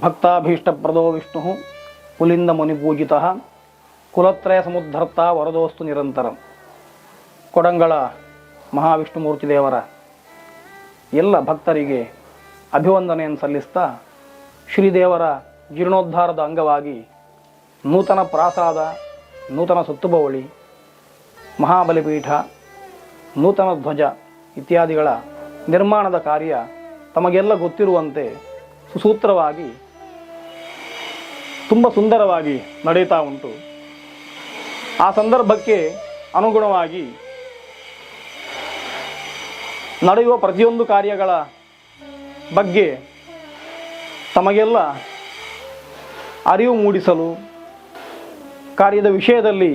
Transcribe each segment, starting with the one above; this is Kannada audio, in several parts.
ಭಕ್ತಾಭೀಷ್ಟಪ್ರದೋ ವಿಷ್ಣು ಕುಲಿಂದ ಮುನಿಪೂಜಿತ ಕುಲತ್ರಯ ಸಮುದ್ಧರ್ತ ವರದೋಸ್ತು ನಿರಂತರ. ಕೊಡಂಗಳ ಮಹಾವಿಷ್ಣುಮೂರ್ತಿ ದೇವರ ಎಲ್ಲ ಭಕ್ತರಿಗೆ ಅಭಿವಂದನೆಯನ್ನು ಸಲ್ಲಿಸ್ತಾ ಶ್ರೀದೇವರ ಜೀರ್ಣೋದ್ಧಾರದ ಅಂಗವಾಗಿ ನೂತನ ಪ್ರಾಸಾದ, ನೂತನ ಸುತ್ತುಬವಳಿ, ಮಹಾಬಲಿಪೀಠ, ನೂತನ ಧ್ವಜ ಇತ್ಯಾದಿಗಳ ನಿರ್ಮಾಣದ ಕಾರ್ಯ ತಮಗೆಲ್ಲ ಗೊತ್ತಿರುವಂತೆ ಸುಸೂತ್ರವಾಗಿ ತುಂಬ ಸುಂದರವಾಗಿ ನಡೀತಾ ಉಂಟು. ಆ ಸಂದರ್ಭಕ್ಕೆ ಅನುಗುಣವಾಗಿ ನಡೆಯುವ ಪ್ರತಿಯೊಂದು ಕಾರ್ಯಗಳ ಬಗ್ಗೆ ತಮಗೆಲ್ಲ ಅರಿವು ಮೂಡಿಸಲು, ಕಾರ್ಯದ ವಿಷಯದಲ್ಲಿ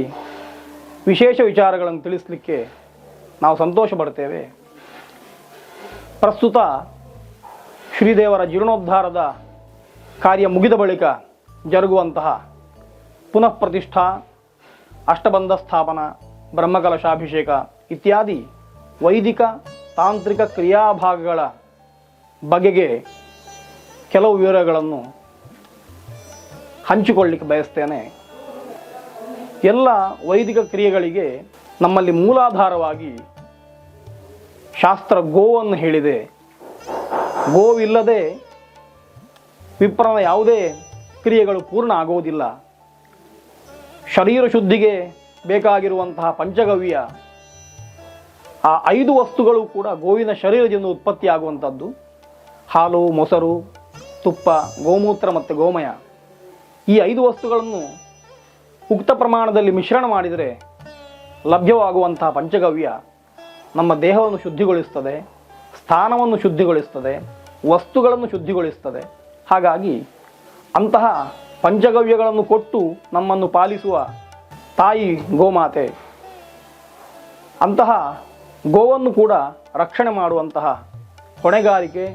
ವಿಶೇಷ ವಿಚಾರಗಳನ್ನು ತಿಳಿಸಲಿಕ್ಕೆ ನಾವು ಸಂತೋಷ ಪಡ್ತೇವೆ ಪ್ರಸ್ತುತ ಶ್ರೀದೇವರ ಜೀರ್ಣೋದ್ಧಾರದ ಕಾರ್ಯ ಮುಗಿದ ಬಳಿಕ ಜರುಗುವಂತಹ ಪುನಃ ಪ್ರತಿಷ್ಠಾ ಅಷ್ಟಬಂಧ ಸ್ಥಾಪನ, ಬ್ರಹ್ಮಕಲಶಾಭಿಷೇಕ ಇತ್ಯಾದಿ ವೈದಿಕ ತಾಂತ್ರಿಕ ಕ್ರಿಯಾಭಾಗಗಳ ಬಗೆಗೆ ಕೆಲವು ವಿವರಗಳನ್ನು ಹಂಚಿಕೊಳ್ಳಿಕ್ಕೆ ಬಯಸ್ತೇನೆ. ಎಲ್ಲ ವೈದಿಕ ಕ್ರಿಯೆಗಳಿಗೆ ನಮ್ಮಲ್ಲಿ ಮೂಲಾಧಾರವಾಗಿ ಶಾಸ್ತ್ರ ಗೋವನ್ನು ಹೇಳಿದೆ. ಗೋವಿಲ್ಲದೆ ವಿಪ್ರನ ಯಾವುದೇ ಕ್ರಿಯೆಗಳು ಪೂರ್ಣ ಆಗುವುದಿಲ್ಲ. ಶರೀರ ಶುದ್ಧಿಗೆ ಬೇಕಾಗಿರುವಂತಹ ಪಂಚಗವ್ಯ, ಆ ಐದು ವಸ್ತುಗಳು ಕೂಡ ಗೋವಿನ ಶರೀರದಿಂದ ಉತ್ಪತ್ತಿಯಾಗುವಂಥದ್ದು ಹಾಲು, ಮೊಸರು, ತುಪ್ಪ, ಗೋಮೂತ್ರ ಮತ್ತು ಗೋಮಯ. ಈ ಐದು ವಸ್ತುಗಳನ್ನು ಉಕ್ತ ಪ್ರಮಾಣದಲ್ಲಿ ಮಿಶ್ರಣ ಮಾಡಿದರೆ ಲಭ್ಯವಾಗುವಂತಹ ಪಂಚಗವ್ಯ ನಮ್ಮ ದೇಹವನ್ನು ಶುದ್ಧಿಗೊಳಿಸ್ತದೆ, ಸ್ಥಾನವನ್ನು ಶುದ್ಧಿಗೊಳಿಸ್ತದೆ, ವಸ್ತುಗಳನ್ನು ಶುದ್ಧಿಗೊಳಿಸ್ತದೆ. ಹಾಗಾಗಿ ಅಂತಹ ಪಂಚಗವ್ಯಗಳನ್ನು ಕೊಟ್ಟು ನಮ್ಮನ್ನು ಪಾಲಿಸುವ ತಾಯಿ ಗೋಮಾತೆ. ಅಂತಹ ಗೋವನ್ನು ಕೂಡ ರಕ್ಷಣೆ ಮಾಡುವಂತಹ ಹೊಣೆಗಾರಿಕೆ,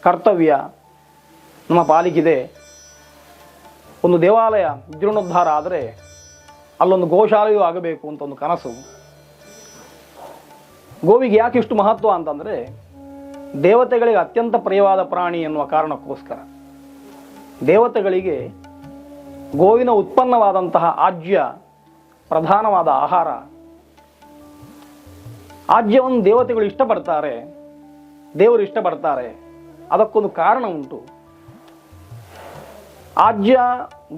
ಕರ್ತವ್ಯ ನಮ್ಮ ಪಾಲಿಗಿದೆ. ಒಂದು ದೇವಾಲಯ ಜೀರ್ಣೋದ್ಧಾರ ಆದರೆ ಅಲ್ಲೊಂದು ಗೋಶಾಲೆಯೂ ಆಗಬೇಕು ಅಂತ ಒಂದು ಕನಸು. ಗೋವಿಗೆ ಯಾಕೆ ಇಷ್ಟು ಮಹತ್ವ ಅಂತಂದರೆ ದೇವತೆಗಳಿಗೆ ಅತ್ಯಂತ ಪ್ರಿಯವಾದ ಪ್ರಾಣಿ ಎನ್ನುವ ಕಾರಣಕ್ಕೋಸ್ಕರ. ದೇವತೆಗಳಿಗೆ ಗೋವಿನ ಉತ್ಪನ್ನವಾದಂತಹ ಆಜ್ಯ, ಪ್ರಧಾನವಾದ ಆಹಾರ. ಆಜ್ಯವನ್ನು ದೇವತೆಗಳು ಇಷ್ಟಪಡ್ತಾರೆ, ದೇವರು ಇಷ್ಟಪಡ್ತಾರೆ. ಅದಕ್ಕೊಂದು ಕಾರಣ ಉಂಟು. ಆಜ್ಯ,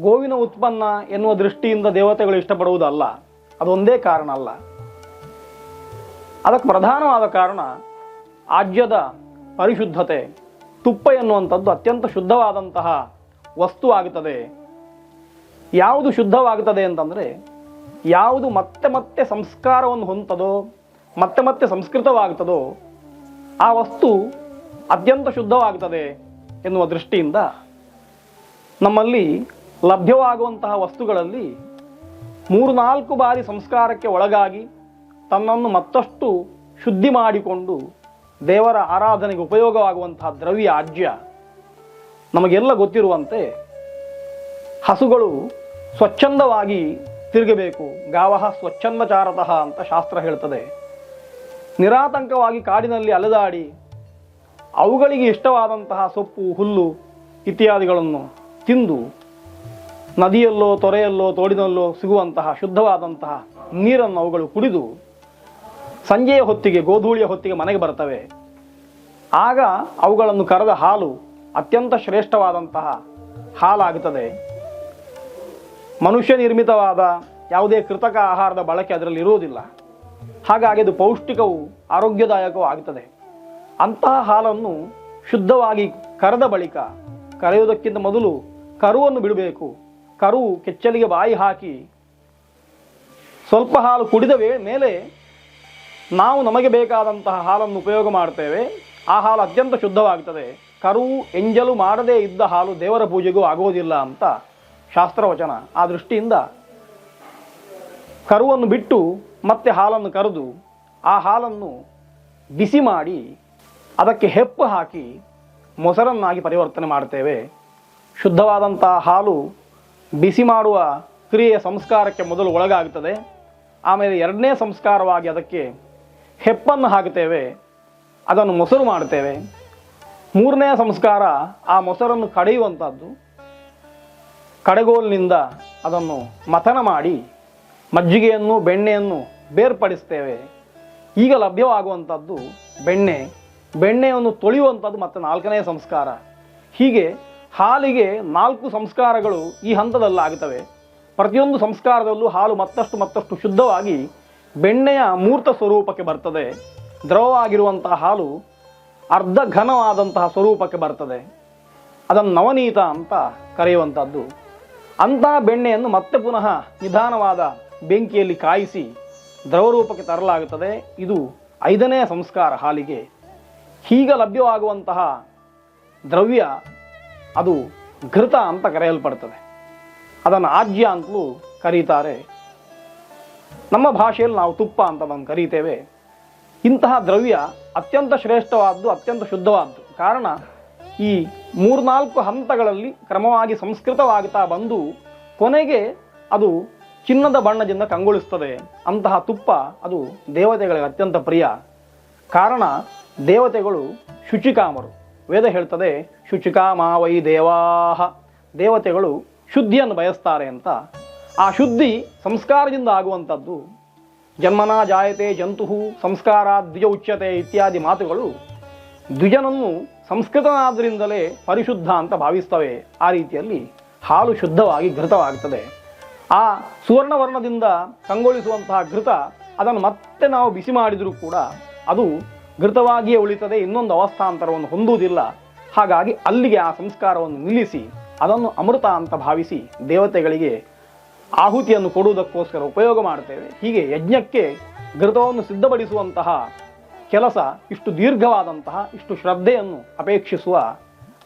ಗೋವಿನ ಉತ್ಪನ್ನ ಎನ್ನುವ ದೃಷ್ಟಿಯಿಂದ ದೇವತೆಗಳು ಇಷ್ಟಪಡುವುದಲ್ಲ. ಅದೊಂದೇ ಕಾರಣ ಅಲ್ಲ. ಅದಕ್ಕೆ ಪ್ರಧಾನವಾದ ಕಾರಣ ಆಜ್ಯದ ಪರಿಶುದ್ಧತೆ, ತುಪ್ಪ ಎನ್ನುವಂಥದ್ದು ಅತ್ಯಂತ ಶುದ್ಧವಾದಂತಹ ವಸ್ತು ಆಗುತ್ತದೆ ಯಾವುದು ಶುದ್ಧವಾಗುತ್ತದೆ ಅಂತಂದರೆ, ಯಾವುದು ಮತ್ತೆ ಮತ್ತೆ ಸಂಸ್ಕಾರವನ್ನು ಹೊಂತದೋ ಮತ್ತೆ ಮತ್ತೆ ಸಂಸ್ಕೃತವಾಗ್ತದೋ, ಆ ವಸ್ತು ಅತ್ಯಂತ ಶುದ್ಧವಾಗುತ್ತದೆ ಎನ್ನುವ ದೃಷ್ಟಿಯಿಂದ ನಮ್ಮಲ್ಲಿ ಲಭ್ಯವಾಗುವಂತಹ ವಸ್ತುಗಳಲ್ಲಿ ಮೂರು ನಾಲ್ಕು ಬಾರಿ ಸಂಸ್ಕಾರಕ್ಕೆ ಒಳಗಾಗಿ ತನ್ನನ್ನು ಮತ್ತಷ್ಟು ಶುದ್ಧಿ ಮಾಡಿಕೊಂಡು ದೇವರ ಆರಾಧನೆಗೆ ಉಪಯೋಗವಾಗುವಂತಹ ದ್ರವ್ಯ ಆಜ್ಯ ನಮಗೆಲ್ಲ ಗೊತ್ತಿರುವಂತೆ ಹಸುಗಳು ಸ್ವಚ್ಛಂದವಾಗಿ ತಿರುಗಬೇಕು. ಗಾವಹ ಸ್ವಚ್ಛಂದಚಾರತಃ ಅಂತ ಶಾಸ್ತ್ರ ಹೇಳ್ತದೆ. ನಿರಾತಂಕವಾಗಿ ಕಾಡಿನಲ್ಲಿ ಅಲೆದಾಡಿ ಅವುಗಳಿಗೆ ಇಷ್ಟವಾದಂತಹ ಸೊಪ್ಪು, ಹುಲ್ಲು ಇತ್ಯಾದಿಗಳನ್ನು ತಿಂದು ನದಿಯಲ್ಲೋ, ತೊರೆಯಲ್ಲೋ, ತೋಡಿನಲ್ಲೋ ಸಿಗುವಂತಹ ಶುದ್ಧವಾದಂತಹ ನೀರನ್ನು ಅವುಗಳು ಕುಡಿದು ಸಂಜೆಯ ಹೊತ್ತಿಗೆ, ಗೋಧೂಳಿಯ ಹೊತ್ತಿಗೆ ಮನೆಗೆ ಬರ್ತವೆ. ಆಗ ಅವುಗಳನ್ನು ಕರೆದ ಹಾಲು ಅತ್ಯಂತ ಶ್ರೇಷ್ಠವಾದಂತಹ ಹಾಲಾಗುತ್ತದೆ. ಮನುಷ್ಯ ನಿರ್ಮಿತವಾದ ಯಾವುದೇ ಕೃತಕ ಆಹಾರದ ಬಳಕೆ ಅದರಲ್ಲಿ ಇರುವುದಿಲ್ಲ. ಹಾಗಾಗಿ ಅದು ಪೌಷ್ಟಿಕವು ಆರೋಗ್ಯದಾಯಕವೂ ಆಗುತ್ತದೆ ಅಂತಹ ಹಾಲನ್ನು ಶುದ್ಧವಾಗಿ ಕರೆದ ಬಳಿಕ ಕರೆಯುವುದಕ್ಕಿಂತ ಮೊದಲು ಕರುವನ್ನು ಬಿಡಬೇಕು. ಕರು ಕೆಚ್ಚಲಿಗೆ ಬಾಯಿ ಹಾಕಿ ಸ್ವಲ್ಪ ಹಾಲು ಕುಡಿದ ಮೇಲೆ ನಾವು ನಮಗೆ ಬೇಕಾದಂತಹ ಹಾಲನ್ನು ಉಪಯೋಗ ಮಾಡ್ತೇವೆ. ಆ ಹಾಲು ಅತ್ಯಂತ ಶುದ್ಧವಾಗ್ತದೆ. ಕರು ಎಂಜಲು ಮಾಡದೇ ಇದ್ದ ಹಾಲು ದೇವರ ಪೂಜೆಗೂ ಆಗೋದಿಲ್ಲ ಅಂತ ಶಾಸ್ತ್ರವಚನ. ಆ ದೃಷ್ಟಿಯಿಂದ ಕರುವನ್ನು ಬಿಟ್ಟು ಮತ್ತೆ ಹಾಲನ್ನು ಕರೆದು ಆ ಹಾಲನ್ನು ಬಿಸಿ ಮಾಡಿ ಅದಕ್ಕೆ ಹೆಪ್ಪು ಹಾಕಿ ಮೊಸರನ್ನಾಗಿ ಪರಿವರ್ತನೆ ಮಾಡ್ತೇವೆ ಶುದ್ಧವಾದಂತಹ ಹಾಲು ಬಿಸಿ ಮಾಡುವ ಕ್ರಿಯೆಯ ಸಂಸ್ಕಾರಕ್ಕೆ ಮೊದಲು ಒಳಗಾಗುತ್ತದೆ. ಆಮೇಲೆ ಎರಡನೇ ಸಂಸ್ಕಾರವಾಗಿ ಅದಕ್ಕೆ ಹೆಪ್ಪನ್ನು ಹಾಕುತ್ತೇವೆ. ಅದನ್ನು ಮೊಸರು ಮಾಡ್ತೇವೆ ಮೂರನೇ ಸಂಸ್ಕಾರ ಆ ಮೊಸರನ್ನು ಕಡೆಯುವಂಥದ್ದು. ಕಡೆಗೋಲಿನಿಂದ ಅದನ್ನು ಮಥನ ಮಾಡಿ ಮಜ್ಜಿಗೆಯನ್ನು, ಬೆಣ್ಣೆಯನ್ನು ಬೇರ್ಪಡಿಸ್ತೇವೆ. ಈಗ ಲಭ್ಯವಾಗುವಂಥದ್ದು ಬೆಣ್ಣೆ. ಬೆಣ್ಣೆಯನ್ನು ತೊಳೆಯುವಂಥದ್ದು ಮತ್ತು ನಾಲ್ಕನೇ ಸಂಸ್ಕಾರ. ಹೀಗೆ ಹಾಲಿಗೆ ನಾಲ್ಕು ಸಂಸ್ಕಾರಗಳು ಈ ಹಂತದಲ್ಲಿ ಆಗುತ್ತವೆ ಪ್ರತಿಯೊಂದು ಸಂಸ್ಕಾರದಲ್ಲೂ ಹಾಲು ಮತ್ತಷ್ಟು ಮತ್ತಷ್ಟು ಶುದ್ಧವಾಗಿ ಬೆಣ್ಣೆಯ ಮೂರ್ತ ಸ್ವರೂಪಕ್ಕೆ ಬರ್ತದೆ. ದ್ರವವಾಗಿರುವಂಥ ಹಾಲು ಅರ್ಧ ಘನವಾದಂತಹ ಸ್ವರೂಪಕ್ಕೆ ಬರ್ತದೆ. ಅದನ್ನು ನವನೀತ ಅಂತ ಕರೆಯುವಂಥದ್ದು. ಅಂತಹ ಬೆಣ್ಣೆಯನ್ನು ಮತ್ತೆ ಪುನಃ ನಿಧಾನವಾದ ಬೆಂಕಿಯಲ್ಲಿ ಕಾಯಿಸಿ ದ್ರವರೂಪಕ್ಕೆ ತರಲಾಗುತ್ತದೆ. ಇದು ಐದನೇ ಸಂಸ್ಕಾರ ಹಾಲಿಗೆ. ಹೀಗೆ ಲಭ್ಯವಾಗುವಂತಹ ದ್ರವ್ಯ ಅದು ಘೃತ ಅಂತ ಕರೆಯಲ್ಪಡ್ತದೆ. ಅದನ್ನು ಆಜ್ಯ ಅಂತಲೂ ಕರೀತಾರೆ. ನಮ್ಮ ಭಾಷೆಯಲ್ಲಿ ನಾವು ತುಪ್ಪ ಅಂತ ಅದನ್ನು ಕರೀತೇವೆ. ಇಂತಹ ದ್ರವ್ಯ ಅತ್ಯಂತ ಶ್ರೇಷ್ಠವಾದ್ದು, ಅತ್ಯಂತ ಶುದ್ಧವಾದ್ದು. ಕಾರಣ, ಈ ಮೂರ್ನಾಲ್ಕು ಹಂತಗಳಲ್ಲಿ ಕ್ರಮವಾಗಿ ಸಂಸ್ಕೃತವಾಗ್ತಾ ಬಂದು, ಕೊನೆಗೆ ಅದು ಚಿನ್ನದ ಬಣ್ಣದಿಂದ ಕಂಗೊಳಿಸ್ತದೆ. ಅಂತಹ ತುಪ್ಪ ಅದು ದೇವತೆಗಳಿಗೆ ಅತ್ಯಂತ ಪ್ರಿಯ. ಕಾರಣ, ದೇವತೆಗಳು ಶುಚಿಕಾಮರು. ವೇದ ಹೇಳ್ತದೆ ಶುಚಿಕಾಮ ವೈ ದೇವಾಹ. ದೇವತೆಗಳು ಶುದ್ಧಿಯನ್ನು ಬಯಸ್ತಾರೆ ಅಂತ. ಆ ಶುದ್ಧಿ ಸಂಸ್ಕಾರದಿಂದ ಆಗುವಂಥದ್ದು ಜನ್ಮನ ಜಾಯತೆ ಜಂತು ಸಂಸ್ಕಾರ ದ್ವಿಜ ಉಚ್ಯತೆ ಇತ್ಯಾದಿ ಮಾತುಗಳು ದ್ವಿಜನನ್ನು ಸಂಸ್ಕೃತನಾದ್ರಿಂದಲೇ ಪರಿಶುದ್ಧ ಅಂತ ಭಾವಿಸ್ತವೆ. ಆ ರೀತಿಯಲ್ಲಿ ಹಾಲು ಶುದ್ಧವಾಗಿ ಘೃತವಾಗ್ತದೆ. ಆ ಸುವರ್ಣವರ್ಣದಿಂದ ಕಂಗೊಳಿಸುವಂತಹ ಘೃತ ಅದನ್ನು ಮತ್ತೆ ನಾವು ಬಿಸಿ ಮಾಡಿದರೂ ಕೂಡ ಅದು ಘೃತವಾಗಿಯೇ ಉಳಿತದೆ, ಇನ್ನೊಂದು ಅವಸ್ಥಾಂತರವನ್ನು ಹೊಂದುವುದಿಲ್ಲ. ಹಾಗಾಗಿ ಅಲ್ಲಿಗೆ ಆ ಸಂಸ್ಕಾರವನ್ನು ನಿಲ್ಲಿಸಿ, ಅದನ್ನು ಅಮೃತ ಅಂತ ಭಾವಿಸಿ ದೇವತೆಗಳಿಗೆ ಆಹುತಿಯನ್ನು ಕೊಡುವುದಕ್ಕೋಸ್ಕರ ಉಪಯೋಗ ಮಾಡ್ತೇವೆ ಹೀಗೆ ಯಜ್ಞಕ್ಕೆ ಘೃತವನ್ನು ಸಿದ್ಧಪಡಿಸುವಂತಹ ಕೆಲಸ ಇಷ್ಟು ದೀರ್ಘವಾದಂತಹ, ಇಷ್ಟು ಶ್ರದ್ಧೆಯನ್ನು ಅಪೇಕ್ಷಿಸುವ,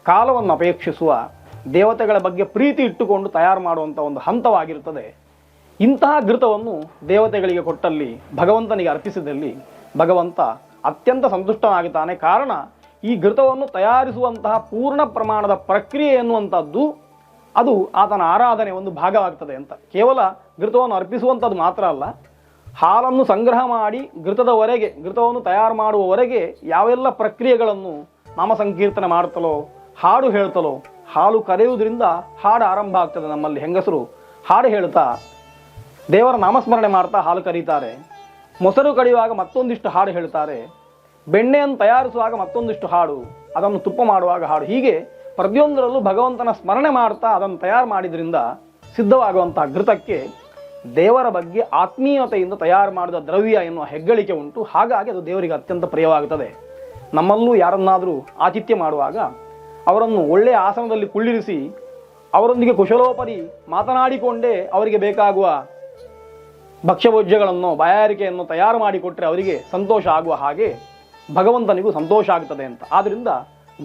ಕಾಲವನ್ನು ಅಪೇಕ್ಷಿಸುವ, ದೇವತೆಗಳ ಬಗ್ಗೆ ಪ್ರೀತಿ ಇಟ್ಟುಕೊಂಡು ತಯಾರು ಮಾಡುವಂಥ ಒಂದು ಹಂತವಾಗಿರುತ್ತದೆ. ಇಂತಹ ಘೃತವನ್ನು ದೇವತೆಗಳಿಗೆ ಕೊಟ್ಟಲ್ಲಿ, ಭಗವಂತನಿಗೆ ಅರ್ಪಿಸಿದಲ್ಲಿ ಭಗವಂತ ಅತ್ಯಂತ ಸಂತುಷ್ಟನಾಗುತ್ತಾನೆ ಕಾರಣ, ಈ ಘೃತವನ್ನು ತಯಾರಿಸುವಂತಹ ಪೂರ್ಣ ಪ್ರಮಾಣದ ಪ್ರಕ್ರಿಯೆ ಎನ್ನುವಂಥದ್ದು ಅದು ಆತನ ಆರಾಧನೆ ಒಂದು ಭಾಗವಾಗ್ತದೆ ಅಂತ. ಕೇವಲ ಘೃತವನ್ನು ಅರ್ಪಿಸುವಂಥದ್ದು ಮಾತ್ರ ಅಲ್ಲ, ಹಾಲನ್ನು ಸಂಗ್ರಹ ಮಾಡಿ ಘೃತದವರೆಗೆ ಘೃತವನ್ನು ತಯಾರು ಮಾಡುವವರೆಗೆ ಯಾವೆಲ್ಲ ಪ್ರಕ್ರಿಯೆಗಳನ್ನು ನಾಮ ಸಂಕೀರ್ತನೆ ಮಾಡ್ತಲೋ, ಹಾಡು ಹೇಳ್ತಲೋ, ಹಾಲು ಕರೆಯುವುದರಿಂದ ಹಾಡು ಆರಂಭ ಆಗ್ತದೆ ನಮ್ಮಲ್ಲಿ ಹೆಂಗಸರು. ಹಾಡು ಹೇಳ್ತಾ, ದೇವರ ನಾಮಸ್ಮರಣೆ ಮಾಡ್ತಾ ಹಾಲು ಕರೀತಾರೆ. ಮೊಸರು ಕಡಿಯುವಾಗ ಮತ್ತೊಂದಿಷ್ಟು ಹಾಡು ಹೇಳ್ತಾರೆ. ಬೆಣ್ಣೆಯನ್ನು ತಯಾರಿಸುವಾಗ ಮತ್ತೊಂದಿಷ್ಟು ಹಾಡು, ಅದನ್ನು ತುಪ್ಪ ಮಾಡುವಾಗ ಹಾಡು. ಹೀಗೆ ಪ್ರತಿಯೊಂದರಲ್ಲೂ ಭಗವಂತನ ಸ್ಮರಣೆ ಮಾಡ್ತಾ ಅದನ್ನು ತಯಾರು ಮಾಡಿದ್ರಿಂದ ಸಿದ್ಧವಾಗುವಂತಹ ಘೃತಕ್ಕೆ ದೇವರ ಬಗ್ಗೆ ಆತ್ಮೀಯತೆಯಿಂದ ತಯಾರು ಮಾಡಿದ ದ್ರವ್ಯ ಎನ್ನುವ ಹೆಗ್ಗಳಿಕೆ ಉಂಟು. ಹಾಗಾಗಿ ಅದು ದೇವರಿಗೆ ಅತ್ಯಂತ ಪ್ರಿಯವಾಗುತ್ತದೆ. ನಮ್ಮಲ್ಲೂ ಯಾರನ್ನಾದರೂ ಆತಿಥ್ಯ ಮಾಡುವಾಗ ಅವರನ್ನು ಒಳ್ಳೆಯ ಆಸನದಲ್ಲಿ ಕುಳ್ಳಿರಿಸಿ ಅವರೊಂದಿಗೆ ಕುಶಲೋಪರಿ ಮಾತನಾಡಿಕೊಂಡೇ ಅವರಿಗೆ ಬೇಕಾಗುವ ಭಕ್ಷ್ಯಭೋಜ್ಯಗಳನ್ನು ಬಾಯಾರಿಕೆಯನ್ನು ತಯಾರು ಮಾಡಿಕೊಟ್ಟರೆ ಅವರಿಗೆ ಸಂತೋಷ ಆಗುವ ಹಾಗೆ ಭಗವಂತನಿಗೂ ಸಂತೋಷ ಆಗ್ತದೆ ಅಂತ. ಆದ್ದರಿಂದ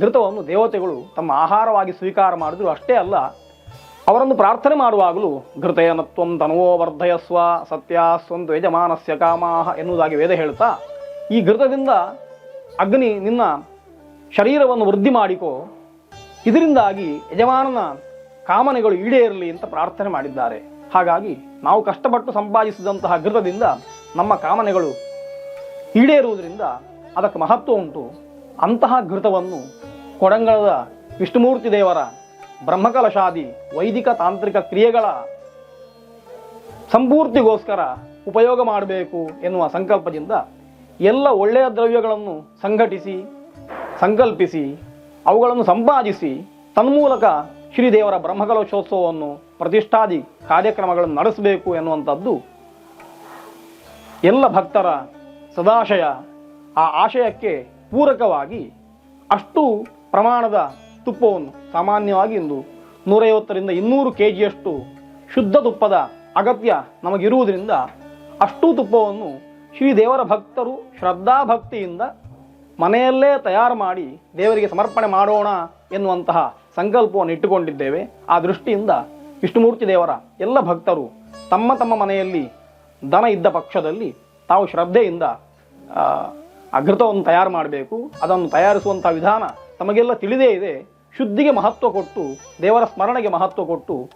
ಘೃತವನ್ನು ದೇವತೆಗಳು ತಮ್ಮ ಆಹಾರವಾಗಿ ಸ್ವೀಕಾರ ಮಾಡಿದ್ರು ಅಷ್ಟೇ ಅಲ್ಲ, ಅವರನ್ನು ಪ್ರಾರ್ಥನೆ ಮಾಡುವಾಗಲೂ ಘೃತಯನತ್ವಂ ತನುವೋ ವರ್ಧಯಸ್ವ ಸತ್ಯ ಸ್ವಂತ ಯಜಮಾನಸ್ಯ ಕಾಮಾಹ ಎನ್ನುವುದಾಗಿ ವೇದ ಹೇಳ್ತಾ, ಈ ಘೃತದಿಂದ ಅಗ್ನಿ ನಿನ್ನ ಶರೀರವನ್ನು ವೃದ್ಧಿ ಮಾಡಿಕೋ, ಇದರಿಂದಾಗಿ ಯಜಮಾನನ ಕಾಮನೆಗಳು ಈಡೇರಲಿ ಅಂತ ಪ್ರಾರ್ಥನೆ ಮಾಡಿದ್ದಾರೆ. ಹಾಗಾಗಿ ನಾವು ಕಷ್ಟಪಟ್ಟು ಸಂಪಾದಿಸಿದಂತಹ ಘೃತದಿಂದ ನಮ್ಮ ಕಾಮನೆಗಳು ಈಡೇರುವುದರಿಂದ ಅದಕ್ಕೆ ಮಹತ್ವ ಉಂಟು. ಅಂತಹ ಘೃತವನ್ನು ಕೊಡಂಗಳದ ವಿಷ್ಣುಮೂರ್ತಿ ದೇವರ ಬ್ರಹ್ಮಕಲಶಾದಿ ವೈದಿಕ ತಾಂತ್ರಿಕ ಕ್ರಿಯೆಗಳ ಸಂಪೂರ್ತಿಗೋಸ್ಕರ ಉಪಯೋಗ ಮಾಡಬೇಕು ಎನ್ನುವ ಸಂಕಲ್ಪದಿಂದ ಎಲ್ಲ ಒಳ್ಳೆಯ ದ್ರವ್ಯಗಳನ್ನು ಸಂಘಟಿಸಿ, ಸಂಕಲ್ಪಿಸಿ, ಅವುಗಳನ್ನು ಸಂಪಾದಿಸಿ ತನ್ಮೂಲಕ ಶ್ರೀದೇವರ ಬ್ರಹ್ಮಕಲಶೋತ್ಸವವನ್ನು ಪ್ರತಿಷ್ಠಾದಿ ಕಾರ್ಯಕ್ರಮಗಳನ್ನು ನಡೆಸಬೇಕು ಎನ್ನುವಂಥದ್ದು ಎಲ್ಲ ಭಕ್ತರ ಸದಾಶಯ. ಆ ಆಶಯಕ್ಕೆ ಪೂರಕವಾಗಿ ಅಷ್ಟು ಪ್ರಮಾಣದ ತುಪ್ಪವನ್ನು ಸಾಮಾನ್ಯವಾಗಿ ಇಂದು ನೂರೈವತ್ತರಿಂದ ಇನ್ನೂರು ಕೆ ಜಿಯಷ್ಟು ಶುದ್ಧ ತುಪ್ಪದ ಅಗತ್ಯ ನಮಗಿರುವುದರಿಂದ ಅಷ್ಟು ತುಪ್ಪವನ್ನು ಶ್ರೀ ದೇವರ ಭಕ್ತರು ಶ್ರದ್ಧಾಭಕ್ತಿಯಿಂದ ಮನೆಯಲ್ಲೇ ತಯಾರು ಮಾಡಿ ದೇವರಿಗೆ ಸಮರ್ಪಣೆ ಮಾಡೋಣ ಎನ್ನುವಂತಹ ಸಂಕಲ್ಪವನ್ನು ಇಟ್ಟುಕೊಂಡಿದ್ದೇವೆ. ಆ ದೃಷ್ಟಿಯಿಂದ ವಿಷ್ಣುಮೂರ್ತಿ ದೇವರ ಎಲ್ಲ ಭಕ್ತರು ತಮ್ಮ ತಮ್ಮ ಮನೆಯಲ್ಲಿ ದನ ಇದ್ದ ಪಕ್ಷದಲ್ಲಿ ತಾವು ಶ್ರದ್ಧೆಯಿಂದ ಅಘೃತವನ್ನು ತಯಾರು ಮಾಡಬೇಕು, ಅದನ್ನು ತಯಾರಿಸುವಂಥ ವಿಧಾನ ತಮಗೆಲ್ಲ ತಿಳಿದೇ ಇದೆ. ಶುದ್ಧಿಗೆ ಮಹತ್ವ ಕೊಟ್ಟು, ದೇವರ ಸ್ಮರಣೆಗೆ ಮಹತ್ವ ಕೊಟ್ಟು,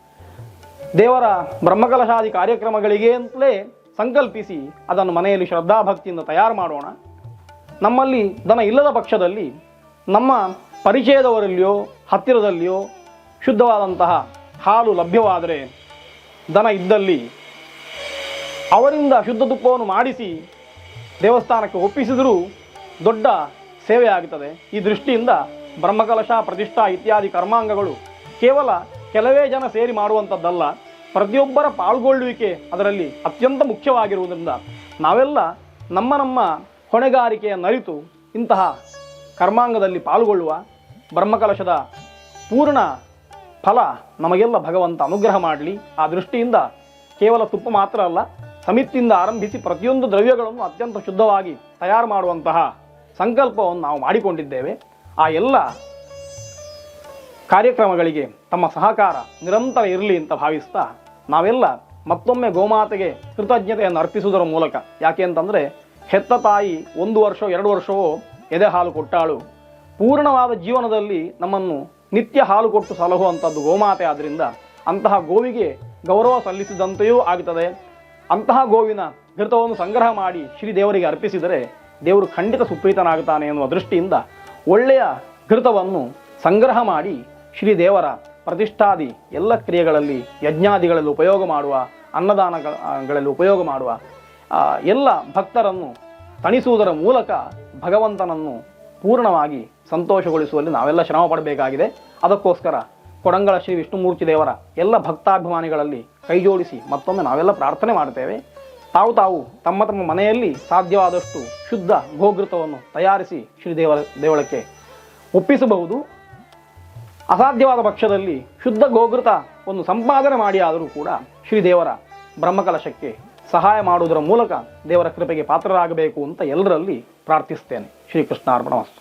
ದೇವರ ಬ್ರಹ್ಮಕಲಶಾದಿ ಕಾರ್ಯಕ್ರಮಗಳಿಗೆ ಅಂತಲೇ ಸಂಕಲ್ಪಿಸಿ ಅದನ್ನು ಮನೆಯಲ್ಲಿ ಶ್ರದ್ಧಾಭಕ್ತಿಯಿಂದ ತಯಾರು ಮಾಡೋಣ. ನಮ್ಮಲ್ಲಿ ದನ ಇಲ್ಲದ ಪಕ್ಷದಲ್ಲಿ, ನಮ್ಮ ಪರಿಚಯದವರಲ್ಲಿಯೋ, ಹತ್ತಿರದಲ್ಲಿಯೋ ಶುದ್ಧವಾದಂತಹ ಹಾಲು ಲಭ್ಯವಾದರೆ ದನ ಇದ್ದಲ್ಲಿ ಅವರಿಂದ ಶುದ್ಧ ತುಪ್ಪವನ್ನು ಮಾಡಿಸಿ ದೇವಸ್ಥಾನಕ್ಕೆ ಒಪ್ಪಿಸಿದರೂ ದೊಡ್ಡ ಸೇವೆ ಆಗುತ್ತದೆ ಈ ದೃಷ್ಟಿಯಿಂದ ಬ್ರಹ್ಮಕಲಶ, ಪ್ರತಿಷ್ಠಾ ಇತ್ಯಾದಿ ಕರ್ಮಾಂಗಗಳು ಕೇವಲ ಕೆಲವೇ ಜನ ಸೇರಿ ಮಾಡುವಂಥದ್ದಲ್ಲ. ಪ್ರತಿಯೊಬ್ಬರ ಪಾಲ್ಗೊಳ್ಳುವಿಕೆ ಅದರಲ್ಲಿ ಅತ್ಯಂತ ಮುಖ್ಯವಾಗಿರುವುದರಿಂದ ನಾವೆಲ್ಲ ನಮ್ಮ ನಮ್ಮ ಹೊಣೆಗಾರಿಕೆಯನ್ನು ಅರಿತು ಇಂತಹ ಕರ್ಮಾಂಗದಲ್ಲಿ ಪಾಲ್ಗೊಳ್ಳುವ ಬ್ರಹ್ಮಕಲಶದ ಪೂರ್ಣ ಫಲ ನಮಗೆಲ್ಲ ಭಗವಂತ ಅನುಗ್ರಹ ಮಾಡಲಿ. ಆ ದೃಷ್ಟಿಯಿಂದ ಕೇವಲ ತುಪ್ಪ ಮಾತ್ರ ಅಲ್ಲ ಸಮಿತಿಯಿಂದ ಆರಂಭಿಸಿ ಪ್ರತಿಯೊಂದು ದ್ರವ್ಯಗಳನ್ನು ಅತ್ಯಂತ ಶುದ್ಧವಾಗಿ ತಯಾರು ಮಾಡುವಂತಹ ಸಂಕಲ್ಪವನ್ನು ನಾವು ಮಾಡಿಕೊಂಡಿದ್ದೇವೆ. ಆ ಎಲ್ಲ ಕಾರ್ಯಕ್ರಮಗಳಿಗೆ ತಮ್ಮ ಸಹಕಾರ ನಿರಂತರ ಇರಲಿ ಅಂತ ಭಾವಿಸ್ತಾ ನಾವೆಲ್ಲ ಮತ್ತೊಮ್ಮೆ ಗೋಮಾತೆಗೆ ಕೃತಜ್ಞತೆಯನ್ನು ಅರ್ಪಿಸುವುದರ ಮೂಲಕ, ಯಾಕೆ ಅಂತಂದರೆ ಹೆತ್ತ ತಾಯಿ ಒಂದು ವರ್ಷ ಎರಡು ವರ್ಷವೋ ಎದೆ ಹಾಲು ಕೊಟ್ಟಾಳು. ಪೂರ್ಣವಾದ ಜೀವನದಲ್ಲಿ ನಮ್ಮನ್ನು ನಿತ್ಯ ಹಾಲು ಕೊಟ್ಟು ಸಲಹುವಂಥದ್ದು ಗೋಮಾತೆ ಆದ್ದರಿಂದ ಅಂತಹ ಗೋವಿಗೆ ಗೌರವ ಸಲ್ಲಿಸಿದಂತೆಯೂ ಆಗುತ್ತದೆ ಅಂತಹ ಗೋವಿನ ಘೃತವನ್ನು ಸಂಗ್ರಹ ಮಾಡಿ ಶ್ರೀ ದೇವರಿಗೆ ಅರ್ಪಿಸಿದರೆ ದೇವರು ಖಂಡಿತ ಸುಪ್ರೀತನಾಗುತ್ತಾನೆ ಎನ್ನುವ ದೃಷ್ಟಿಯಿಂದ ಒಳ್ಳೆಯ ಘೃತವನ್ನು ಸಂಗ್ರಹ ಮಾಡಿ ಶ್ರೀ ದೇವರ ಪ್ರತಿಷ್ಠಾದಿ ಎಲ್ಲ ಕ್ರಿಯೆಗಳಲ್ಲಿ, ಯಜ್ಞಾದಿಗಳಲ್ಲಿ ಉಪಯೋಗ ಮಾಡುವ ಅನ್ನದಾನಗಳಲ್ಲಿ ಉಪಯೋಗ ಮಾಡುವ ಎಲ್ಲ ಭಕ್ತರನ್ನು ತಣಿಸುವುದರ ಮೂಲಕ ಭಗವಂತನನ್ನು ಪೂರ್ಣವಾಗಿ ಸಂತೋಷಗೊಳಿಸುವಲ್ಲಿ ನಾವೆಲ್ಲ ಶ್ರಮ ಪಡಬೇಕಾಗಿದೆ. ಅದಕ್ಕೋಸ್ಕರ ಕೊಡಂಗಳ ಶ್ರೀ ವಿಷ್ಣುಮೂರ್ತಿ ದೇವರ ಎಲ್ಲ ಭಕ್ತಾಭಿಮಾನಿಗಳಲ್ಲಿ ಕೈಜೋಡಿಸಿ ಮತ್ತೊಮ್ಮೆ ನಾವೆಲ್ಲ ಪ್ರಾರ್ಥನೆ ಮಾಡ್ತೇವೆ ತಾವು ತಾವು ತಮ್ಮ ತಮ್ಮ ಮನೆಯಲ್ಲಿ ಸಾಧ್ಯವಾದಷ್ಟು ಶುದ್ಧ ಗೋಘೃತವನ್ನು ತಯಾರಿಸಿ ಶ್ರೀ ದೇವರ ದೇವಳಕ್ಕೆ ಒಪ್ಪಿಸಬಹುದು. ಅಸಾಧ್ಯವಾದ ಪಕ್ಷದಲ್ಲಿ ಶುದ್ಧ ಗೋಘೃತ ಒಂದು ಸಂಪಾದನೆ ಮಾಡಿ ಆದರೂ ಕೂಡ ಶ್ರೀದೇವರ ಬ್ರಹ್ಮಕಲಶಕ್ಕೆ ಸಹಾಯ ಮಾಡುವುದರ ಮೂಲಕ ದೇವರ ಕೃಪೆಗೆ ಪಾತ್ರರಾಗಬೇಕು ಅಂತ ಎಲ್ಲರಲ್ಲಿ ಪ್ರಾರ್ಥಿಸ್ತೇನೆ ಶ್ರೀಕೃಷ್ಣಾರ್ಪಣಮಸ್ತು